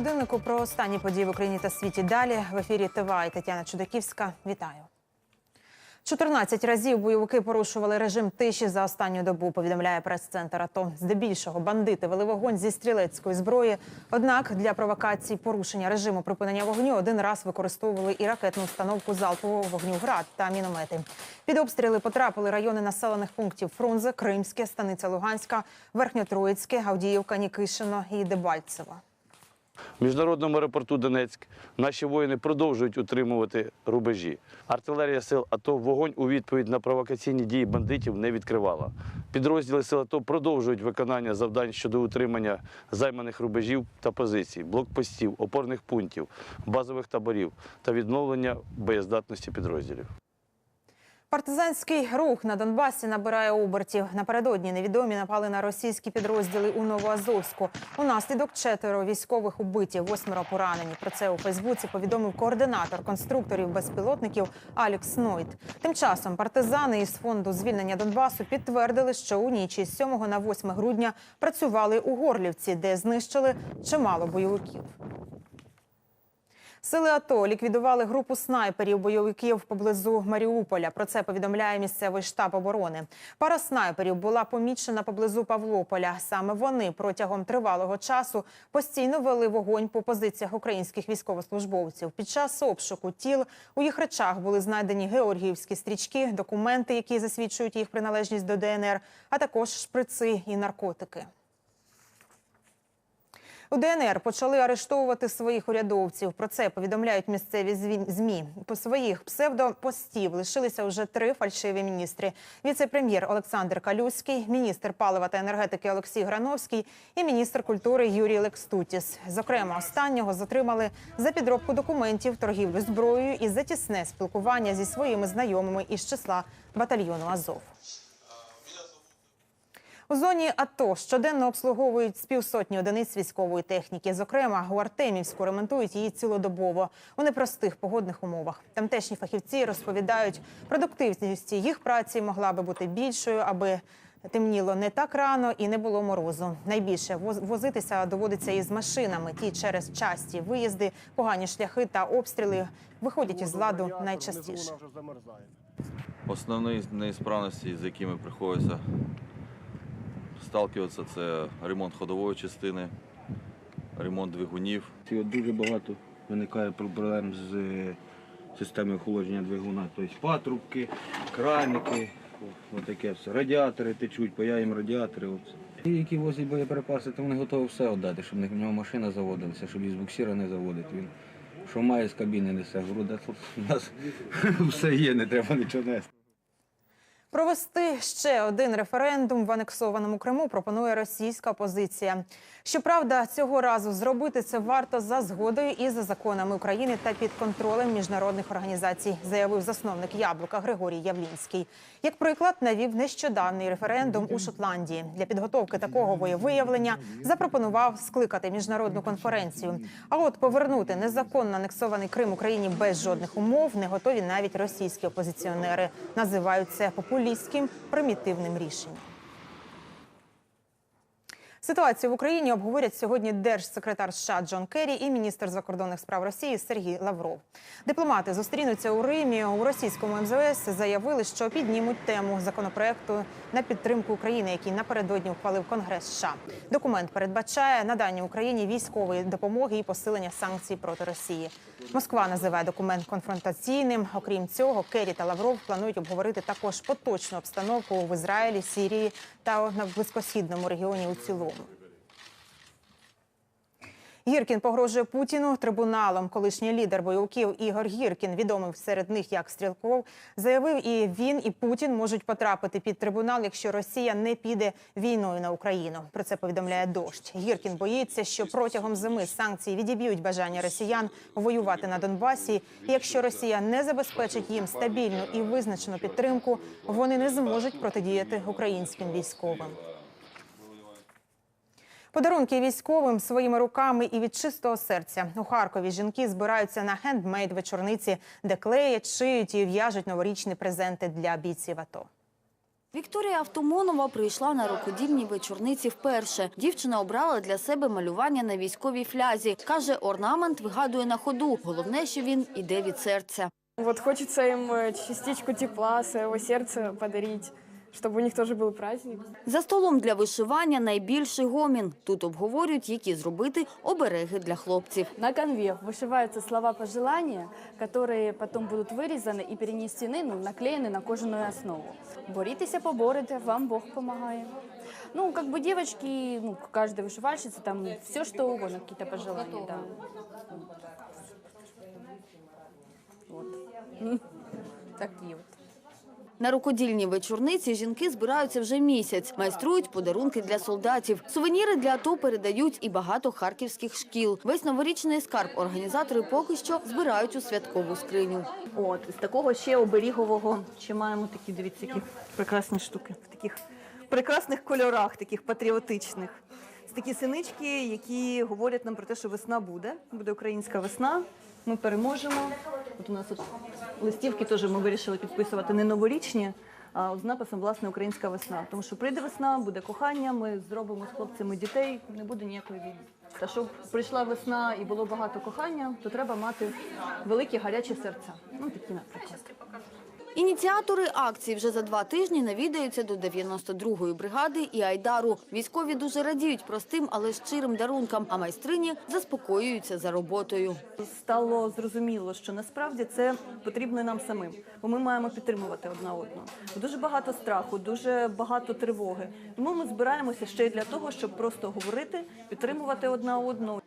годиннику про останні події в Україні та світі. Далі в ефірі ТВА і Тетяна Чудаківська. Вітаю. 14 разів бойовики порушували режим тиші за останню добу. Повідомляє прес-центр АТО. Здебільшого бандити вели вогонь зі стрілецької зброї. Однак для провокацій порушення режиму припинення вогню один раз використовували і ракетну установку залпового вогню град та міномети. Під обстріли потрапили райони населених пунктів Фрунзе, Кримське, Станиця Луганська, Верхньотроїцьке, Авдіївка, Нікишино і Дебальцево. В міжнародному аеропорту Донецьк наші воїни продовжують утримувати рубежі. Артилерія сил АТО вогонь у відповідь на провокаційні дії бандитів не відкривала. Підрозділи сил АТО продовжують виконання завдань щодо утримання займаних рубежів та позицій, блокпостів, опорних пунктів, базових таборів та відновлення боєздатності підрозділів. Партизанський рух на Донбасі набирає обертів. Напередодні невідомі напали на російські підрозділи у Новоазовську. Унаслідок четверо військових убиті, восьмеро поранені. Про це у Фейсбуці повідомив координатор конструкторів безпілотників Алекс Нойт. Тим часом партизани із фонду звільнення Донбасу підтвердили, що у ніч із 7 на 8 грудня працювали у Горлівці, де знищили чимало бойовиків. Сили АТО ліквідували групу снайперів бойовиків поблизу Маріуполя. Про це повідомляє місцевий штаб оборони. Пара снайперів була помічена поблизу Павлополя. Саме вони протягом тривалого часу постійно вели вогонь по позиціях українських військовослужбовців. Під час обшуку тіл у їх речах були знайдені георгіївські стрічки, документи, які засвідчують їх приналежність до ДНР, а також шприци і наркотики. У ДНР почали арештовувати своїх урядовців. Про це повідомляють місцеві змі. По своїх псевдопостів лишилися вже три фальшиві міністри: віце-прем'єр Олександр Калюський, міністр палива та енергетики Олексій Грановський і міністр культури Юрій Лекстутіс. Зокрема, останнього затримали за підробку документів, торгівлю зброєю і за тісне спілкування зі своїми знайомими із числа батальйону Азов. У зоні АТО щоденно обслуговують з півсотні одиниць військової техніки. Зокрема, у Артемівську ремонтують її цілодобово у непростих погодних умовах. Тамтешні фахівці розповідають, продуктивність їх праці могла би бути більшою, аби темніло не так рано і не було морозу. Найбільше воз- возитися доводиться із машинами. Ті через часті виїзди, погані шляхи та обстріли виходять із ладу найчастіше. Основні неісправності, з якими приходиться сталкиватися, це ремонт ходової частини, ремонт двигунів. Дуже багато виникає проблем з е, системою охолодження двигуна. Тобто патрубки, краники, отаке все. Радіатори течуть, паяємо радіатори. Ті, які возять боєприпаси, то вони готові все віддати, щоб в нього машина заводилася, щоб із буксира не заводити. Він що має з кабіни несе. Говорю, «Да тут у нас все є, не треба нічого нести. Провести ще один референдум в анексованому Криму пропонує російська опозиція. Щоправда, цього разу зробити це варто за згодою і за законами України та під контролем міжнародних організацій, заявив засновник яблука Григорій Явлінський. Як приклад, навів нещодавний референдум у Шотландії. Для підготовки такого воєвиявлення запропонував скликати міжнародну конференцію. А от повернути незаконно анексований Крим Україні без жодних умов не готові навіть російські опозиціонери. Називають це популістським примітивним рішенням. Ситуацію в Україні обговорять сьогодні держсекретар США Джон Керрі і міністр закордонних справ Росії Сергій Лавров. Дипломати зустрінуться у Римі. У російському МЗС заявили, що піднімуть тему законопроекту на підтримку України, який напередодні ухвалив Конгрес США. Документ передбачає надання Україні військової допомоги і посилення санкцій проти Росії. Москва називає документ конфронтаційним. Окрім цього, Керрі та Лавров планують обговорити також поточну обстановку в Ізраїлі, Сірії та на близькосхідному регіоні у цілому. Гіркін погрожує Путіну трибуналом. Колишній лідер бойовиків Ігор Гіркін, відомий серед них як Стрілков, заявив, і він, і Путін можуть потрапити під трибунал, якщо Росія не піде війною на Україну. Про це повідомляє дощ. Гіркін боїться, що протягом зими санкції відіб'ють бажання росіян воювати на Донбасі. І якщо Росія не забезпечить їм стабільну і визначену підтримку, вони не зможуть протидіяти українським військовим. Подарунки військовим своїми руками і від чистого серця у Харкові жінки збираються на хендмейд вечорниці, де клеять, шиють і в'яжуть новорічні презенти для бійців АТО. Вікторія Автомонова прийшла на рукодільні вечорниці вперше. Дівчина обрала для себе малювання на військовій флязі. Каже, орнамент вигадує на ходу. Головне, що він іде від серця. Вот хочется им э, частичку тепла своего сердца подарить, чтобы у них тоже был праздник. За столом для вишивання найбільший гомін. Тут обговорюють, які зробити обереги для хлопців. На конве вышиваются слова пожелания, которые потом будут вырезаны и перенесены, ну, наклеены на кожаную основу. Боритеся, поборете, вам Бог помогает. Ну, как бы девочки, ну, каждая вышивальщица, там все что угодно, какие-то пожелания, да. Вот. М, Такие вот. На рукодільні вечорниці жінки збираються вже місяць, майструють подарунки для солдатів. Сувеніри для АТО передають і багато харківських шкіл. Весь новорічний скарб організатори поки що збирають у святкову скриню. От, з такого ще оберігового, ще маємо такі, дивіться, які прекрасні штуки. В таких прекрасних кольорах, таких патріотичних. Це такі синички, які говорять нам про те, що весна буде. Буде українська весна. Ми переможемо. От у нас от листівки теж ми вирішили підписувати не новорічні, а з написом власне українська весна. Тому що прийде весна, буде кохання, ми зробимо з хлопцями дітей, не буде ніякої війни. Та щоб прийшла весна і було багато кохання, то треба мати великі гарячі серця. Ну такі, наприклад. Ініціатори акції вже за два тижні навідаються до 92-ї бригади і Айдару. Військові дуже радіють простим, але щирим дарункам, а майстрині заспокоюються за роботою. Стало зрозуміло, що насправді це потрібно нам самим, бо ми маємо підтримувати одна одну. Дуже багато страху, дуже багато тривоги. Тому ми збираємося ще й для того, щоб просто говорити, підтримувати одна одну.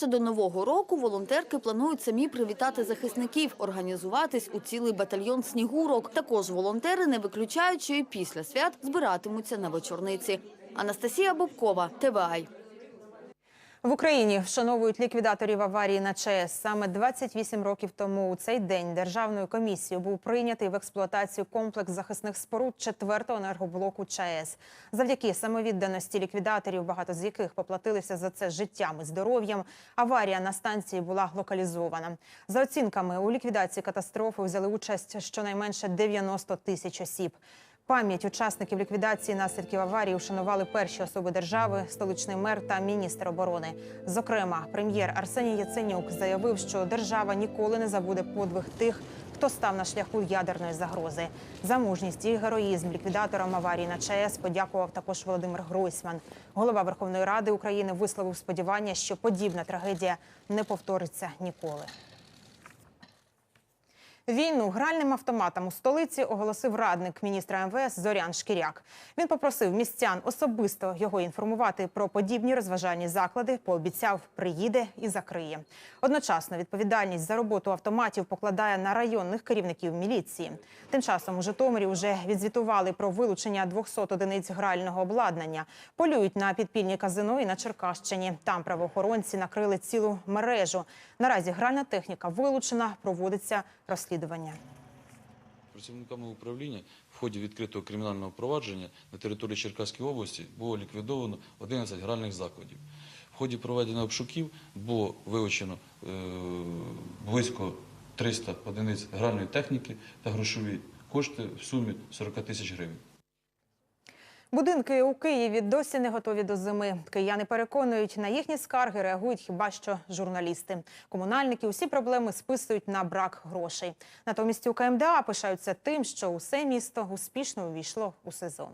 Ближче до нового року волонтерки планують самі привітати захисників, організуватись у цілий батальйон снігурок. Також волонтери не і після свят збиратимуться на вечорниці. Анастасія Бобкова, ТВАЙ. В Україні вшановують ліквідаторів аварії на ЧАЕС. Саме 28 років тому у цей день державною комісією був прийнятий в експлуатацію комплекс захисних споруд четвертого енергоблоку ЧАЕС. Завдяки самовідданості ліквідаторів, багато з яких поплатилися за це життям і здоров'ям. Аварія на станції була локалізована. За оцінками у ліквідації катастрофи взяли участь щонайменше 90 тисяч осіб. Пам'ять учасників ліквідації наслідків аварії вшанували перші особи держави, столичний мер та міністр оборони. Зокрема, прем'єр Арсеній Яценюк заявив, що держава ніколи не забуде подвиг тих, хто став на шляху ядерної загрози. За мужність і героїзм ліквідаторам аварії на ЧАЕС подякував також Володимир Гройсман. Голова Верховної Ради України висловив сподівання, що подібна трагедія не повториться ніколи. Війну гральним автоматам у столиці оголосив радник міністра МВС Зорян Шкіряк. Він попросив містян особисто його інформувати про подібні розважальні заклади. Пообіцяв, приїде і закриє. Одночасно відповідальність за роботу автоматів покладає на районних керівників міліції. Тим часом у Житомирі вже відзвітували про вилучення 200 одиниць грального обладнання. Полюють на підпільні казино і на Черкащині. Там правоохоронці накрили цілу мережу. Наразі гральна техніка вилучена, проводиться розслідування. Працівниками управління в ході відкритого кримінального провадження на території Черкаської області було ліквідовано 11 гральних закладів. В ході проведення обшуків було вилучено е, близько 300 одиниць гральної техніки та грошові кошти в сумі 40 тисяч гривень. Будинки у Києві досі не готові до зими. Кияни переконують, на їхні скарги реагують хіба що журналісти. Комунальники усі проблеми списують на брак грошей. Натомість у КМДА пишаються тим, що усе місто успішно увійшло у сезон.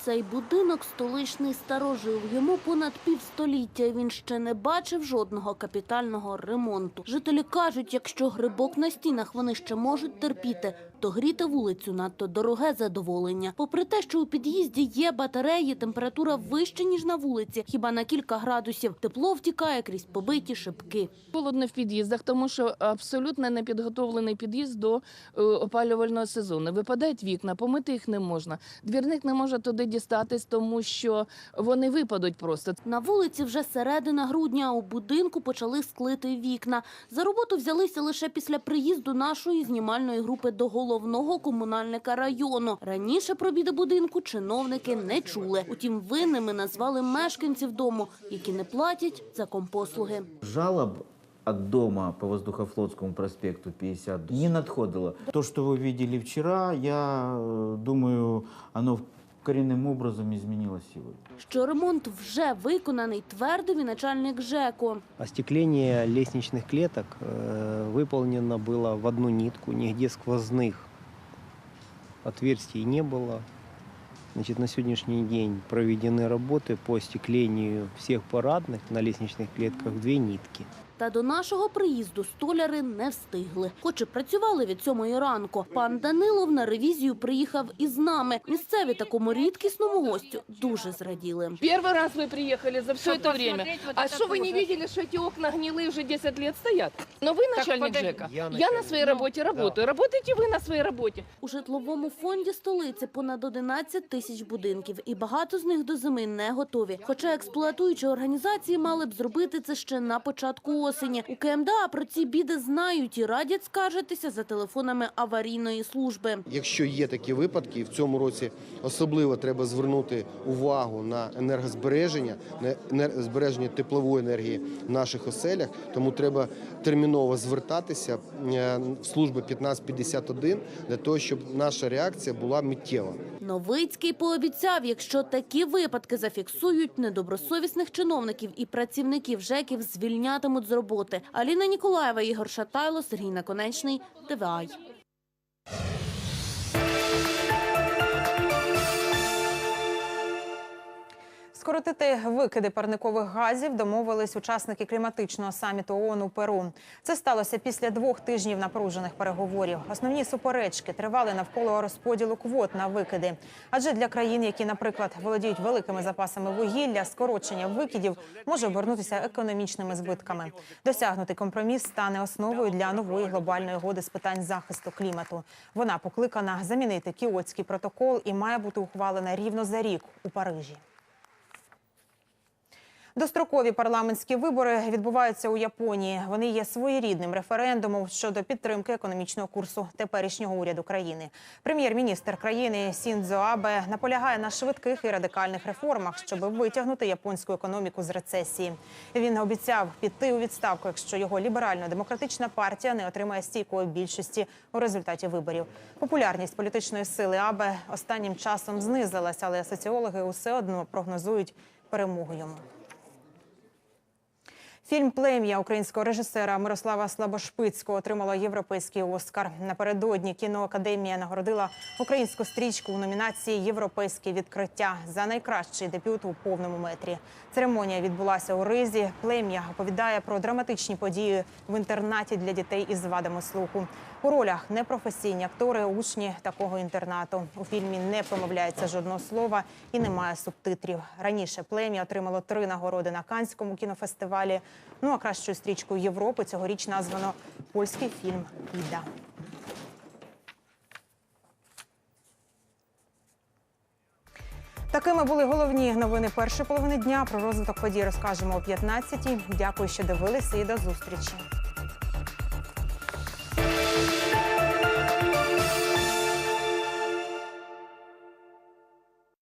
Цей будинок столичний старожив. Йому понад півстоліття. Він ще не бачив жодного капітального ремонту. Жителі кажуть, якщо грибок на стінах вони ще можуть терпіти, то гріти вулицю надто дороге задоволення. Попри те, що у під'їзді є батареї, температура вища ніж на вулиці, хіба на кілька градусів. Тепло втікає крізь побиті шибки. Холодно в під'їздах, тому що абсолютно не підготовлений під'їзд до е, опалювального сезону. Випадають вікна, помити їх не можна. Двірник не може туди дістатись, тому що вони випадуть просто. На вулиці вже середина грудня, а у будинку почали склити вікна. За роботу взялися лише після приїзду нашої знімальної групи до головного комунальника району. Раніше про біди будинку чиновники не чули. Утім, винними назвали мешканців дому, які не платять за компослуги. Жалоб от дома по Воздухофлотскому проспекту 50 не надходило. То, что вы видели вчера, я э, думаю, оно коренным образом изменилось сегодня. Що ремонт вже виконаний, твердив і начальник ЖЕКу. Остекление лестничных клеток э, выполнено было в одну нитку, нигде сквозных отверстий не было. Значит, на сегодняшний день проведены работы по остеклению всех парадных на лестничных клетках в две нитки. Та до нашого приїзду столяри не встигли. Хоч і працювали від сьомої ранку. Пан Данилов на ревізію приїхав із нами. Місцеві такому рідкісному гостю дуже зраділи. Первый раз вы приехали за все это время. А что вы не видели, что эти окна гнилые уже 10 лет стоят? Но вы начальник ЖЭКа. Я Я на начальник. своей работе работаю. Работаете вы на своей работе. У житловому фонді столиці понад 11 тисяч будинків, і багато з них до зими не готові. Хоча експлуатуючі організації мали б зробити це ще на початку осені. У КМДА про ці біди знають і радять скаржитися за телефонами аварійної служби. Якщо є такі випадки, і в цьому році особливо треба звернути увагу на енергозбереження, на збереження теплової енергії в наших оселях, тому треба терміново звертатися е, в службу 1551 для того, щоб наша реакція була миттєва. Новицький пообіцяв, якщо такі випадки зафіксують, недобросовісних чиновників і працівників ЖЕКів звільнятимуть з роботи. Аліна Ніколаєва, Ігор Шатайло, Сергій Наконечний, ТВАЙ. Скоротити викиди парникових газів домовились учасники кліматичного саміту ООН у Перу. Це сталося після двох тижнів напружених переговорів. Основні суперечки тривали навколо розподілу квот на викиди. Адже для країн, які, наприклад, володіють великими запасами вугілля, скорочення викидів може обернутися економічними збитками. Досягнутий компроміс стане основою для нової глобальної угоди з питань захисту клімату. Вона покликана замінити кіотський протокол і має бути ухвалена рівно за рік у Парижі. Дострокові парламентські вибори відбуваються у Японії. Вони є своєрідним референдумом щодо підтримки економічного курсу теперішнього уряду країни. Прем'єр-міністр країни Сіндзо Абе наполягає на швидких і радикальних реформах, щоб витягнути японську економіку з рецесії. Він обіцяв піти у відставку, якщо його ліберально-демократична партія не отримає стійкої більшості у результаті виборів. Популярність політичної сили Абе останнім часом знизилась, але соціологи усе одно прогнозують перемогу йому. Фільм Плем'я українського режисера Мирослава Слабошпицького отримало європейський Оскар. Напередодні кіноакадемія нагородила українську стрічку у номінації Європейське відкриття за найкращий дебют у повному метрі. Церемонія відбулася у Ризі. Плем'я оповідає про драматичні події в інтернаті для дітей із вадами слуху. У ролях непрофесійні актори, учні такого інтернату. У фільмі не промовляється жодного слова і немає субтитрів. Раніше плем'я отримало три нагороди на Канському кінофестивалі. Ну а кращою стрічкою Європи цьогоріч названо польський фільм Іда. Такими були головні новини першої половини дня. Про розвиток подій розкажемо о 15-й. Дякую, що дивилися і до зустрічі.